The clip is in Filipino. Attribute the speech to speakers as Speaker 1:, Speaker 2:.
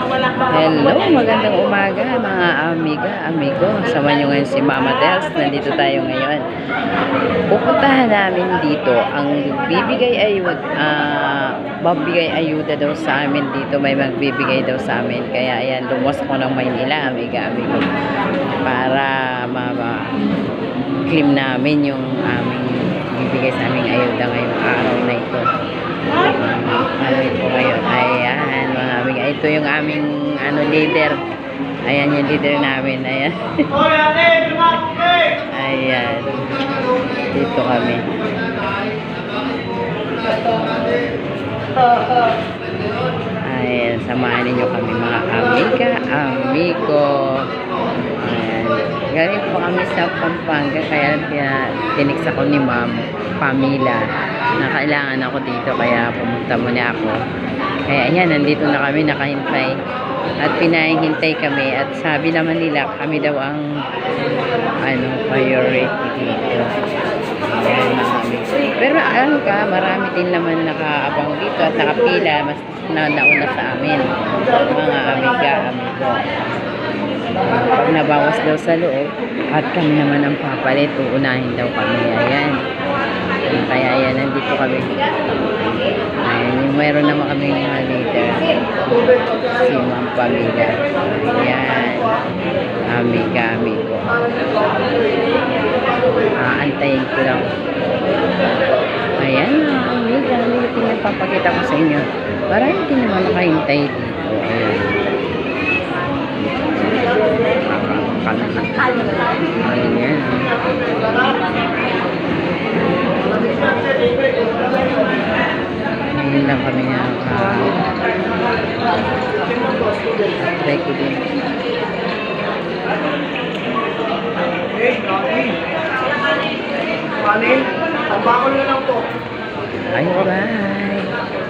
Speaker 1: Hello, magandang umaga mga amiga, amigo. Sama nyo ngayon si Mama Dels. Nandito tayo ngayon. Pupuntahan namin dito ang bibigay ayud, ah, babigay ayuda daw sa amin dito. May magbibigay daw sa amin. Kaya ayan, lumuwas ko ng Maynila, amiga, amigo. Para ma-claim namin yung aming bibigay sa aming ayuda ngayong araw na ito. Ano ito ngayon? Ito yung aming ano leader. Ayan yung leader namin. Ayan. Ayan. Dito kami. Ayan, samahan ninyo kami mga amiga, amigo. Ayan. Galing po kami sa Pampanga, kaya tinix ako ni ma'am, Pamela, na kailangan ako dito, kaya pumunta muna ako. Kaya ayan, nandito na kami, nakahintay. At pinahihintay kami, at sabi naman nila, kami daw ang ano, priority dito. Ayan. Pero ano ka, marami din naman nakaabang dito at nakapila, mas na nauna sa amin. Mga amiga, amigo. Pag nabawas daw sa loob, at kami naman ang papalit, uunahin daw kami. Ayan. Kaya ayan, nandito kami. Ayan, mayroon naman kami mga leader. Si Ma'am Pamila. Ayan. Amiga, amigo. Aantayin ko lang. Ayan, mga amiga, amiga, pinapapakita ko sa inyo. Marami din naman nakahintay dito. Ayan. Ayan. Ngayon lang kami nga try ko din.
Speaker 2: Kanin, tambakol na lang po.
Speaker 1: Ay, bye!